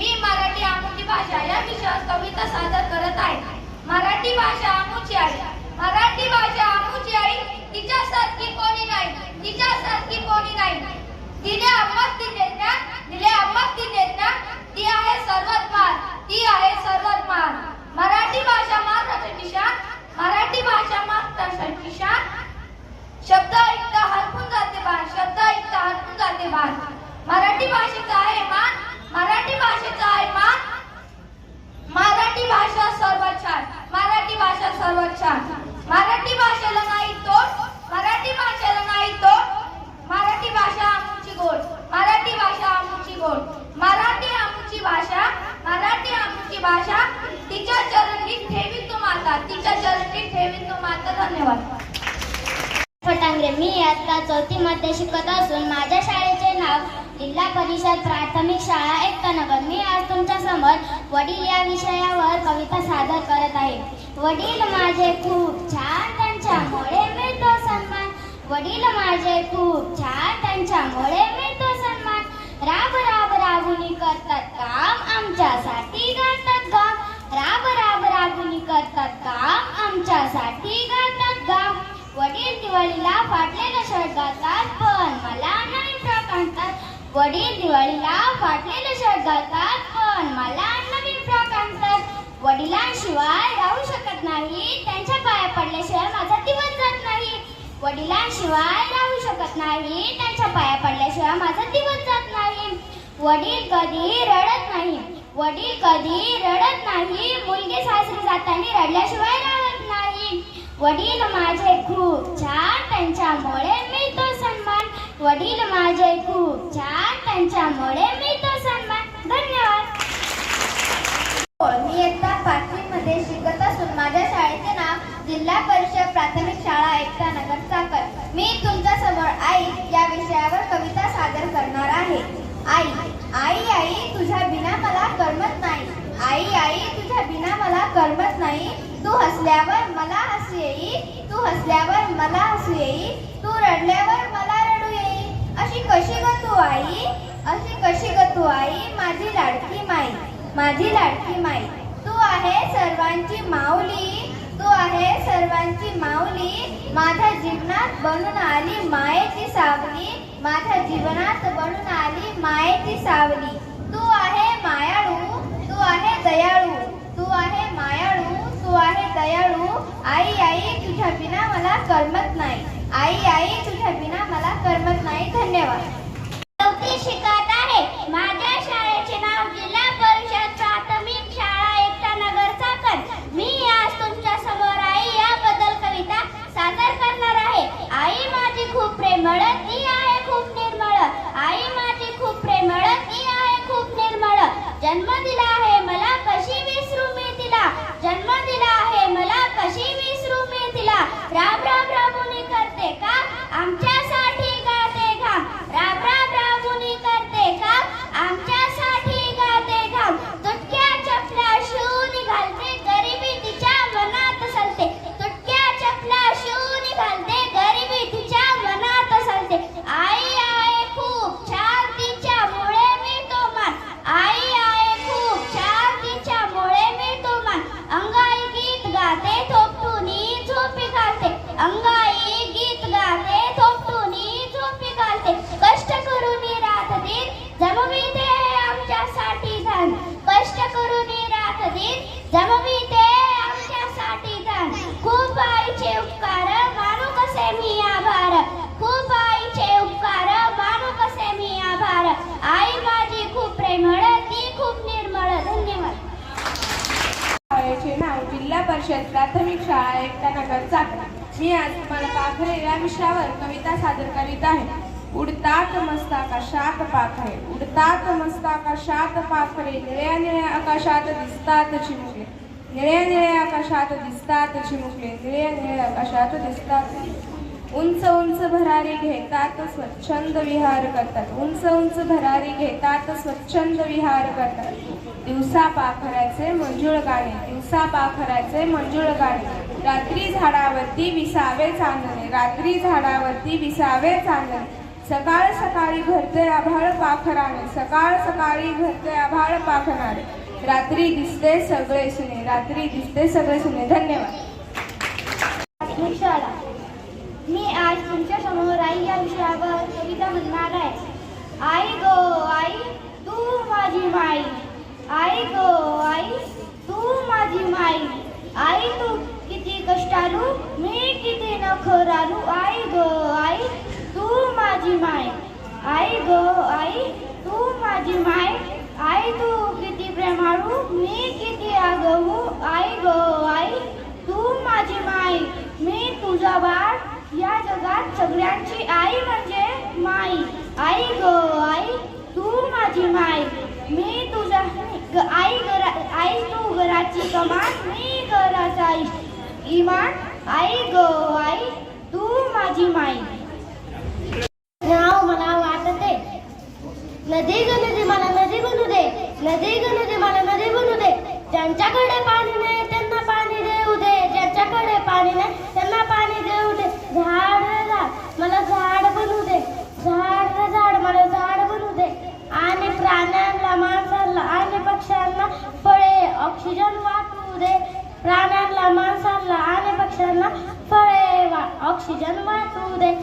मी मराठी आमुची भाषा या विषयावर कविता सादर करत आहे. मराठी भाषा आमुची आहे. मराठी भाषा आमुची आई तिच्यासारखी कोणी नाही तिच्यासारखी कोणी नाही तिने आम्हाच दिले ज्ञान दिले आम्हाच दिले ज्ञान ती आहे सर्वात मान ती आहे सर्वात मान मराठी भाषा महाराष्ट्राची शान मराठी भाषा महाराष्ट्राची शान शब्द ऐकता हरपून जाते बाण शब्द ऐकता हरपून जाते बाण मराठी भाषेचा आहे मान मराठी भाषेचा आहे मान मराठी भाषा सर्वात छान मराठी भाषा सर्वात छान मराठी भाषेला नाही तोड. मराठी भाषेला नाही तोड. मराठी भाषा आमची गोड. मराठी भाषा आमची गोड. मराठी आमची भाषा मराठी आमची भाषा तिच्या चरणी ठेवी तू माता तिच्या चरणी ठेवी तू माता. धन्यवाद. फटांगरे मी आता चौथी मध्ये शिकत असून माझ्या शाळेचे नाव जिल्हा परिषद प्राथमिक शाळा एकतानगर मी आज तुमच्यासमोर वडील या विषयावर कविता सादर करत आहे. वडील माझे खूप छान त्यांच्यामुळे मिळतो सन्मान. वडील माझे खूप छान त्यांच्यामुळे मिळतो सन्मान. राब राब राबुनी करतात काम आमच्यासाठी गातात गाव. राब राब राबुनी करतात काम आमच्यासाठी गातात गाव. वडील दिवाळीला फाटलेलं शर्ट गातात पण मला नवीन फ्रॉक आणतात वडील दिवाळीला फाटलेले शर्ट घालतात पण मला नवीन फ्रॉक आणतात. वडिलांशिवाय राहू शकत नाही. त्यांच्या पाया पडल्याशिवाय माझा दिवस जात नाही. वडिलांशिवाय राहू शकत नाही. त्यांच्या पाया पडल्याशिवाय माझा दिवस जात नाही. वडील कधी रडत नाही. वडील कधी रडत नाही. मुलगी सासरी जाताना रडल्याशिवाय राहत नाही. वडील माझे खूप छान. त्यांच्यामुळे मिळतो सन्मान वडील माझे खूप छान त्यांच्यामुळे मिळतो सन्मान. धन्यवाद. हो, मी इयत्ता पाचवी मध्ये शिकत असून माझ्या शाळेचे नाव जिल्हा परिषद प्राथमिक शाळा एकता नगर चाकर मी तुमच्यासमोर आई या विषयावर कविता सादर करणार आहे. आई आई आई तुझ्या बिना मला करमत नाही. आई आई तुझ्या बिना मला करमत नाही. तू हसल्यावर मला हसू येई तू हसल्यावर मला हसू येई तू रडल्यावर मला अशी कशी ग तू आई? अशी कशी ग तू आई? माझी लाडकी माई माझी लाडकी माई. तू आहे सर्वांची माऊली तू आहे सर्वांची माऊली. माझ्या जीवनात बनून आली मायेची सावली. माझ्या जीवनात बनून आली मायेची सावली. तू आहे मायाळू तू आहे दयाळू. तू आहे मायाळू तू आहे दयाळू. आई आई तुझ्या बिना मला करमत नाही. आई आई तुझ्या बिना मला करमत नाही. धन्यवाद. आमच्यासाठी खूप आईचे उपकार मानू कसे मी आभार. खूप आईचे उपकार मानू कसे मी आभार. आई माझी खूप प्रेमळ ती खूप निर्मळ. धन्यवाद. शाळेचे नाव जिल्हा परिषद प्राथमिक शाळा एकता नगर चाकण. मी आज तुम्हाला पाखरे या विषयावर कविता सादर करीत आहे. उडतात पाहत आहे. उडतात मस्ताकाशात पाखरे निळ्या निळ्या आकाशात दिसतात चिमुकले. निळ्या निळ्या आकाशात दिसतात चिमुकले. निळ्या निळ्या आकाशात दिसतात. उंच उंच भरारी घेतात स्वच्छंद विहार करतात. उंच उंच भरारी घेतात स्वच्छंद विहार करतात. दिवसा पाखराचे मंजुळ गाणे. दिवसा पाखराचे मंजुळ गाणे. रात्री झाडावरती विसावे चांदणे. रात्री झाडावरती विसावे चांदणे. सकाळ सकाळी घरते आभाळ पाखराने सकाळ सकाळी घरते आभाळ पाखराने. रात्री दिसते सगळे सुने रात्री दिसते सगळे सुने. धन्यवाद. मी आज तुमच्यासमोर आई या विषयावर कविता म्हणणार आहे. आई गो आई तू माझी माई. आई गो आई तू माझी माई आई तू किती कष्टालू मी किती नखरालू आई गो आई तू माझी माय आई गो आई तू माझी माय आई तू किती प्रेमाळू मी किती आगवू आई गो आई तू माझी माय मी तुझा बाळ या जगात सगळ्यांची आई म्हणजे माई. आई ग आई तू माझी माय मी तुझा आई घरा आई तू घराची कमान मी घराचा इमान. आई गो आई तू माझी माई नाव मला वाटते नदी ग नदी मला नदी बनू दे. नदी ग नदी मला नदी बनू दे. ज्यांच्याकडे पाणी नाही त्यांना पाणी देऊ दे. ज्यांच्याकडे पाणी नाही त्यांना पाणी देऊ दे. झाड झाड. मला झाड बनू दे. झाड झाड. मला झाड बनू दे. आणि प्राण्यांना माणसांना आणि पक्ष्यांना फळे ऑक्सिजन वाटू दे. प्राण्यांना माणसांना आणि पक्ष्यांना फळे वा ऑक्सिजन वाटू दे.